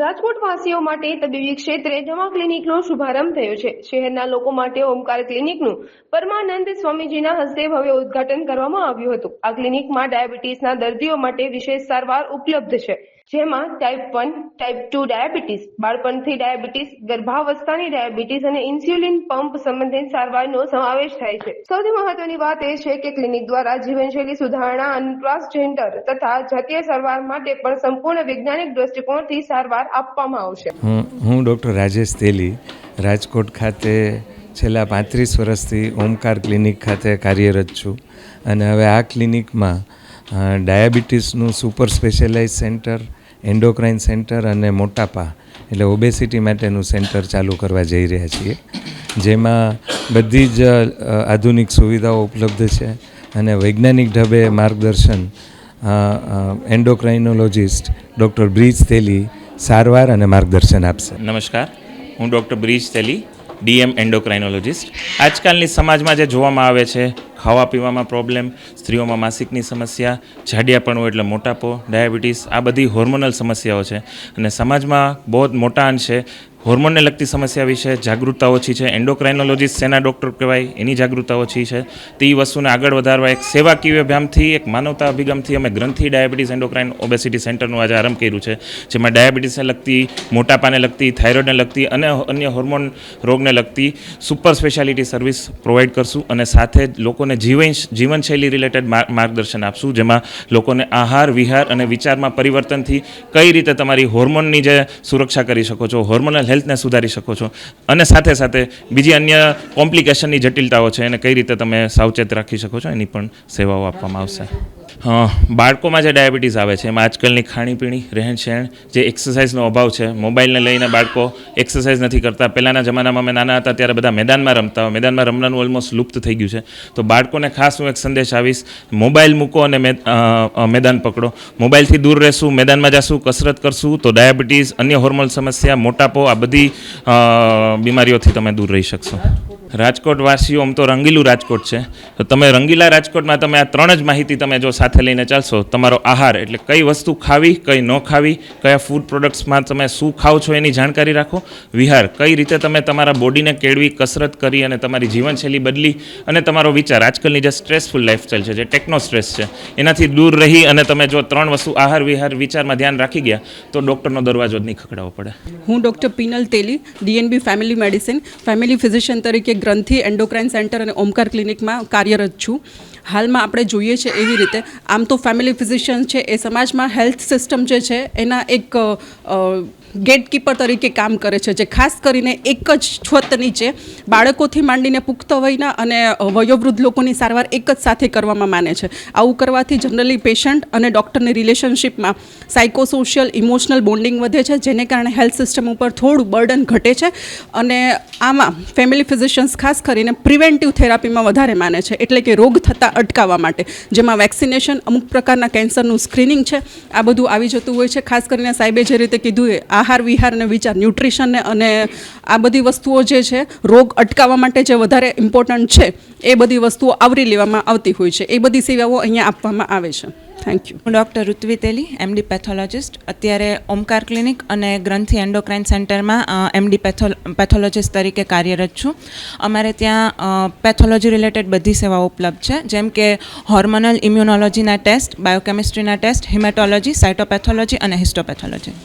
રાજકોટ વાસીઓ માટે તબીબી ક્ષેત્રે જમા ક્લિનિકનો શુભારંભ થયો છે. શહેરના લોકો માટે ઓમકાર ક્લિનિકનું પરમાનંદ સ્વામીજીના હસ્તે ભવ્ય ઉદ્ઘાટન કરવામાં આવ્યું હતું. આ ક્લિનિકમાં ડાયાબિટીસના દર્દીઓ માટે વિશેષ સારવાર ઉપલબ્ધ છે. જેમાં type one type two diabetes, બાળપણથી ડાયાબિટીસ, ગર્ભાવસ્થાની ડાયાબિટીસ અને ઇન્સ્યુલિન પંપ સંબંધિત સારવારનો સમાવેશ થાય છે. સૌથી મહત્વની વાત એ છે કે ક્લિનિક દ્વારા જીવનશૈલી સુધારણા અને ટ્રાન્સજેન્ડર તથા જાતીય સારવાર માટે પણ સંપૂર્ણ વૈજ્ઞાનિક દ્રષ્ટિકોણથી સારવાર આપવામાં આવશે. હું ડૉક્ટર રાજેશ તેલી, રાજકોટ ખાતે છેલ્લા પાંત્રીસ વર્ષથી ઓમકાર ક્લિનિક ખાતે કાર્યરત છું. અને હવે આ ક્લિનિકમાં ડાયાબિટીસનું super specialise centre, endocrine centre અને મોટાપા, એટલે ઓબેસિટી માટેનું સેન્ટર ચાલુ કરવા જઈ રહ્યા છીએ. જેમાં બધી જ આધુનિક સુવિધાઓ ઉપલબ્ધ છે અને વૈજ્ઞાનિક ઢબે માર્ગદર્શન એન્ડોક્રાઇનોલોજિસ્ટ ડૉક્ટર બ્રિજ તેલી સારવાર અને માર્ગદર્શન આપશે. નમસ્કાર. હું doctor Brij Teli, DM endocrinologist. આજકાલની સમાજમાં જે જોવામાં આવે છે, ખાવા પીવામાં પ્રોબ્લેમ સ્ત્રીઓમાં માસિકની સમસ્યા જાડિયાપણું એટલે મોટાપો, ડાયાબિટીસ, આ બધી હોર્મોનલ સમસ્યાઓ છે. અને સમાજમાં બહુ મોટા અંશે હોર્મોનને લગતી સમસ્યા વિશે જાગૃતતા ઓછી છે, એન્ડોક્રાઇનોલોજીસ્ટ સેના ડૉક્ટર કહેવાય, એની જાગૃતતા ઓછી છે. તે વસ્તુને આગળ વધારવા એક સેવાકીય અભિયાનથી, એક માનવતા અભિગમથી અમે ગ્રંથિ ડાયાબિટીસ એન્ડોક્રાઇન ઓબેસિટી સેન્ટરનું આજે આરંભ કર્યું છે, જેમાં ડાયાબિટીસને લગતી, મોટાપાને લગતી, થાઇરોઇડને લગતી અને અન્ય હોર્મોન રોગને લગતી સુપર સ્પેશિયાલિટી સર્વિસ પ્રોવાઈડ કરશું અને સાથે લોકોને જીવન જીવનશૈલી રિલેટેડ માર્ગદર્શન આપશું, જેમાં લોકોને આહાર, વિહાર અને વિચારમાં પરિવર્તનથી કઈ રીતે તમારી હોર્મોનની જે સુરક્ષા કરી શકો છો, હોર્મોનલ હેલ્થને સુધારી શકો છો. અને સાથે સાથે બીજી અન્ય કોમ્પ્લિકેશનની જટિલતાઓ છે, એને કઈ રીતે તમે સાવચેત રાખી શકો છો, એની પણ સેવાઓ આપવામાં આવશે. બાળકોમાં જે ડાયાબિટીસ આવે છે, એમાં આજકાલની ખાણીપીણી રહેણ સહેણ જે એક્સરસાઇઝનો અભાવ છે, મોબાઈલને લઈને બાળકો એક્સરસાઇઝ નથી કરતા. પહેલાંના જમાનામાં અમે નાના હતા, ત્યારે બધા મેદાનમાં રમતા હોય. મેદાનમાં રમવાનું ઓલમોસ્ટ લુપ્ત થઈ ગયું છે. તો બાળકોને ખાસ હું એક સંદેશ આવીશ મોબાઈલ મૂકો અને મેદાન પકડો. મોબાઈલથી દૂર રહેશું, મેદાનમાં જશું, કસરત કરશું, તો ડાયાબિટીસ, અન્ય હોર્મોન સમસ્યા, મોટાપો, આ બધી બીમારીઓથી તમે દૂર રહી શકશો. રાજકોટ વાસીઓ આમ તો રંગીલું રાજકોટ છે. તો તમે રંગીલા રાજકોટમાં તમે આ ત્રણ જ માહિતી તમે જો સાથે લઈને ચાલશો, તમારો આહાર, એટલે કઈ વસ્તુ ખાવી, કઈ ન ખાવી, કયા ફૂડ પ્રોડક્ટ્સમાં તમે શું ખાઓ છો એની જાણકારી રાખો. વિહાર, કઈ રીતે તમે તમારા બોડીને કેળવી, કસરત કરી અને તમારી જીવનશૈલી બદલી અને તમારો વિચાર. આજકાલની જે સ્ટ્રેસફુલ લાઈફસ્ટાઈલ છે, જે ટેકનો સ્ટ્રેસ છે, એનાથી દૂર રહી અને તમે જો ત્રણ વસ્તુ આહાર, વિહાર, વિચારમાં ધ્યાન રાખી ગયા, તો ડૉક્ટરનો દરવાજો જ નહીં ખખડાવવો પડે. હું doctor Pinal Teli DNB family medicine family physician તરીકે ગ્રંથિ એન્ડોક્રાઇન સેન્ટર અને ઓમકાર ક્લિનિકમાં કાર્યરત છું. હાલમાં આપણે જોઈએ છે એવી રીતે, આમ તો ફેમિલી ફિઝિશિયન છે, એ સમાજમાં હેલ્થ સિસ્ટમ જે છે, એના એક ગેટકીપર તરીકે કામ કરે છે, જે ખાસ કરીને એક જ છત નીચે બાળકોથી માંડીને પુખ્ત વયના અને વયોવૃદ્ધ લોકોની સારવાર એક જ સાથે કરવામાં માને છે. આવું કરવાથી જનરલી પેશન્ટ અને ડૉક્ટરની રિલેશનશિપમાં સાયકોસોશિયલ, ઇમોશનલ બોન્ડિંગ વધે છે, જેને કારણે હેલ્થ સિસ્ટમ ઉપર થોડું બર્ડન ઘટે છે અને આમાં ફેમિલી ફિઝિશિયન્સ ખાસ કરીને પ્રિવેન્ટિવ થેરાપીમાં વધારે માને છે, એટલે કે રોગ થતાં અટકાવવા માટે. જેમાં વેક્સિનેશન અમુક પ્રકારના કેન્સરનું સ્ક્રીનિંગ છે, આ બધું આવી જતું હોય છે, ખાસ કરીને સાહેબે જે રીતે કીધું એ આહાર, વિહાર અને વિચાર ન્યુટ્રિશનને અને આ બધી વસ્તુઓ જે છે, રોગ અટકાવવા માટે જે વધારે ઇમ્પોર્ટન્ટ છે, એ બધી વસ્તુઓ આવરી લેવામાં આવતી હોય છે. એ બધી સેવાઓ અહીંયા આપવામાં આવે છે. થેન્ક યુ હું doctor Rutvi Teli MD pathologist અત્યારે ઓમકાર ક્લિનિક અને ગ્રંથિ એન્ડોક્રાઇન સેન્ટરમાં એમડી પેથો પેથોલોજિસ્ટ તરીકે કાર્યરત છું. અમારે ત્યાં પેથોલોજી રિલેટેડ બધી સેવાઓ ઉપલબ્ધ છે. જેમ કે હોર્મોનલ ઇમ્યુનોલોજીના ટેસ્ટ બાયોકેમિસ્ટ્રીના ટેસ્ટ હિમેટોલોજી સાયટોપેથોલોજી અને હિસ્ટોપેથોલોજી